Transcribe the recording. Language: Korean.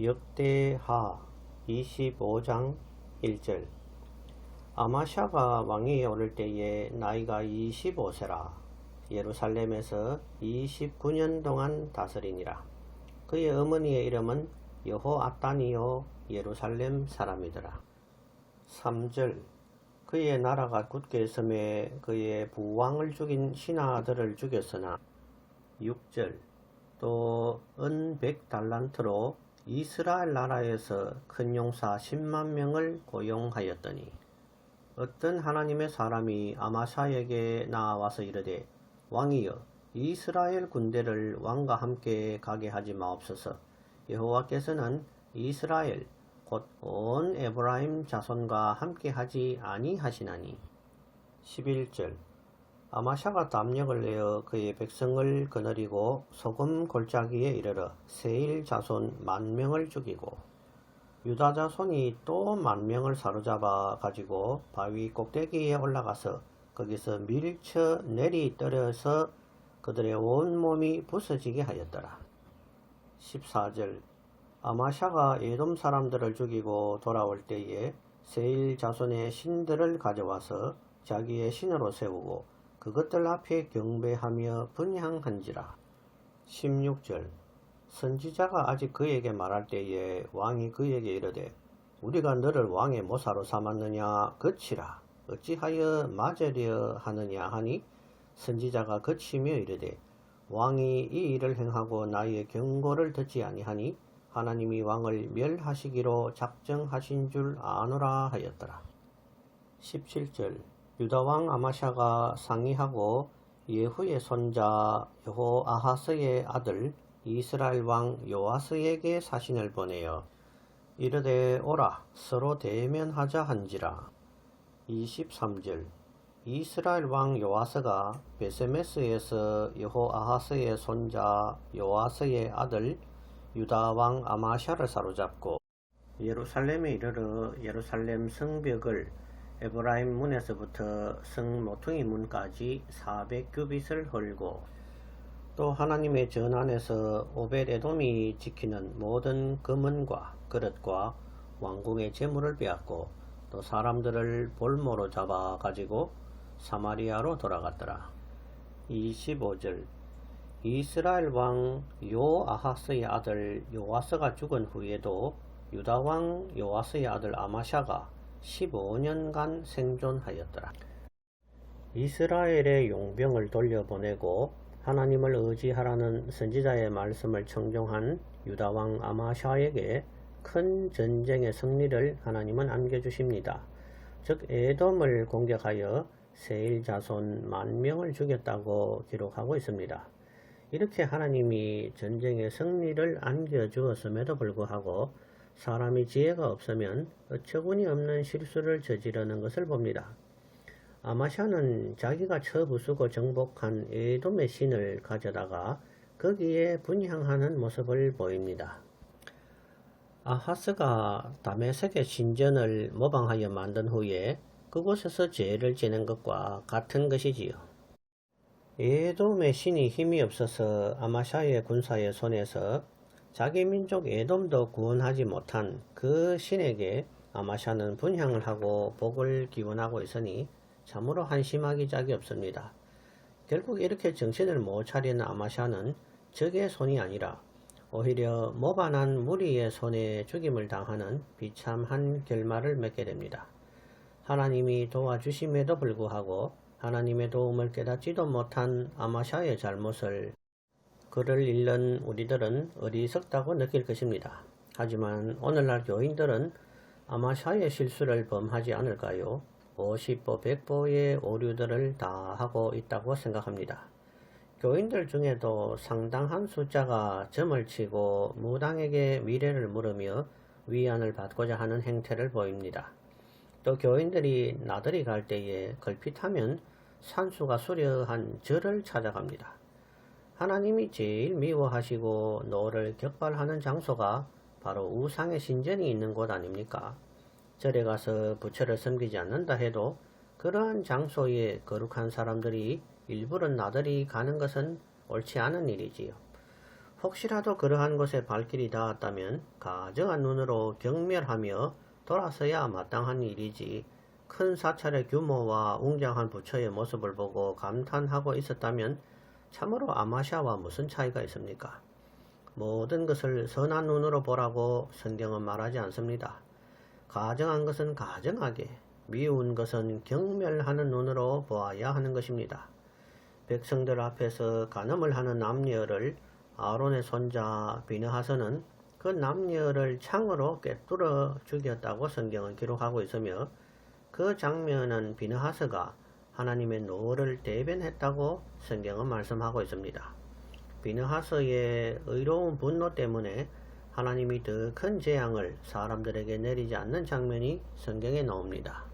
역대하 25장 1절. 아마샤가 왕위에 오를 때에 나이가 25세라. 예루살렘에서 29년 동안 다스리니라. 그의 어머니의 이름은 여호아따니요 예루살렘 사람이더라. 3절. 그의 나라가 굳게 있음에 그의 부왕을 죽인 신하들을 죽였으나 6절. 또은 100달란트로 이스라엘 나라에서 큰 용사 10만 명을 고용하였더니 어떤 하나님의 사람이 아마샤에게 나와서 이르되 왕이여 이스라엘 군대를 왕과 함께 가게 하지 마옵소서. 여호와께서는 이스라엘 곧 온 에브라임 자손과 함께 하지 아니하시나니. 11절 아마샤가 담력을 내어 그의 백성을 거느리고 소금 골짜기에 이르러 세일 자손 만 명을 죽이고 유다 자손이 또 만 명을 사로잡아 가지고 바위 꼭대기에 올라가서 거기서 밀쳐 내리 떨어서 그들의 온 몸이 부서지게 하였더라. 14절 아마샤가 에돔 사람들을 죽이고 돌아올 때에 세일 자손의 신들을 가져와서 자기의 신으로 세우고 그것들 앞에 경배하며 분향한지라. 16절. 선지자가 아직 그에게 말할 때에 왕이 그에게 이르되 우리가 너를 왕의 모사로 삼았느냐? 그치라. 어찌하여 맞으려 하느냐 하니? 선지자가 그치며 이르되 왕이 이 일을 행하고 나의 경고를 듣지 아니하니 하나님이 왕을 멸하시기로 작정하신 줄 아노라 하였더라. 17절 유다왕 아마샤가 상의하고 예후의 손자 여호아하스의 아들 이스라엘 왕 요아스에게 사신을 보내어 이르되 오라 서로 대면하자 한지라. 23절. 이스라엘 왕 요아스가 베세메스에서 여호아하스의 손자 요아스의 아들 유다 왕 아마샤를 사로잡고 예루살렘에 이르러 예루살렘 성벽을 에브라임 문에서부터 성 모퉁이 문까지 400규빗을 헐고 또 하나님의 전 안에서 오벨에돔이 지키는 모든 금은과 그릇과 왕궁의 재물을 빼앗고 또 사람들을 볼모로 잡아 가지고 사마리아로 돌아갔더라. 25절 이스라엘 왕 요아하스의 아들 요아스가 죽은 후에도 유다 왕 요아스의 아들 아마샤가 15년간 생존하였더라. 이스라엘의 용병을 돌려보내고 하나님을 의지하라는 선지자의 말씀을 청종한 유다왕 아마샤에게 큰 전쟁의 승리를 하나님은 안겨주십니다. 즉 에돔을 공격하여 세일 자손 만 명을 죽였다고 기록하고 있습니다. 이렇게 하나님이 전쟁의 승리를 안겨주었음에도 불구하고 사람이 지혜가 없으면 어처구니 없는 실수를 저지르는 것을 봅니다. 아마샤는 자기가 처부수고 정복한 에돔의 신을 가져다가 거기에 분향하는 모습을 보입니다. 아하스가 다메섹의 신전을 모방하여 만든 후에 그곳에서 죄를 지는 것과 같은 것이지요. 에돔의 신이 힘이 없어서 아마샤의 군사의 손에서 자기 민족 에돔도 구원하지 못한 그 신에게 아마샤는 분향을 하고 복을 기원하고 있으니 참으로 한심하기 짝이 없습니다. 결국 이렇게 정신을 못 차리는 아마샤는 적의 손이 아니라 오히려 모반한 무리의 손에 죽임을 당하는 비참한 결말을 맺게 됩니다. 하나님이 도와주심에도 불구하고 하나님의 도움을 깨닫지도 못한 아마샤의 잘못을 그를 잃는 우리들은 어리석다고 느낄 것입니다. 하지만 오늘날 교인들은 아마샤의 실수를 범하지 않을까요? 50보, 100보의 오류들을 다 하고 있다고 생각합니다. 교인들 중에도 상당한 숫자가 점을 치고 무당에게 미래를 물으며 위안을 받고자 하는 행태를 보입니다. 또 교인들이 나들이 갈 때에 걸핏하면 산수가 수려한 절을 찾아갑니다. 하나님이 제일 미워하시고 노를 격발하는 장소가 바로 우상의 신전이 있는 곳 아닙니까? 절에 가서 부처를 섬기지 않는다 해도 그러한 장소에 거룩한 사람들이 일부러 나들이 가는 것은 옳지 않은 일이지요. 혹시라도 그러한 곳에 발길이 닿았다면 가정한 눈으로 경멸하며 돌아서야 마땅한 일이지 큰 사찰의 규모와 웅장한 부처의 모습을 보고 감탄하고 있었다면 참으로 아마샤와 무슨 차이가 있습니까? 모든 것을 선한 눈으로 보라고 성경은 말하지 않습니다. 가정한 것은 가정하게, 미운 것은 경멸하는 눈으로 보아야 하는 것입니다. 백성들 앞에서 간음을 하는 남녀를 아론의 손자 비느하스는 그 남녀를 창으로 꿰뚫어 죽였다고 성경은 기록하고 있으며 그 장면은 비느하스가 하나님의 노를 대변했다고 성경은 말씀하고 있습니다. 비느하스의 의로운 분노 때문에 하나님이 더 큰 재앙을 사람들에게 내리지 않는 장면이 성경에 나옵니다.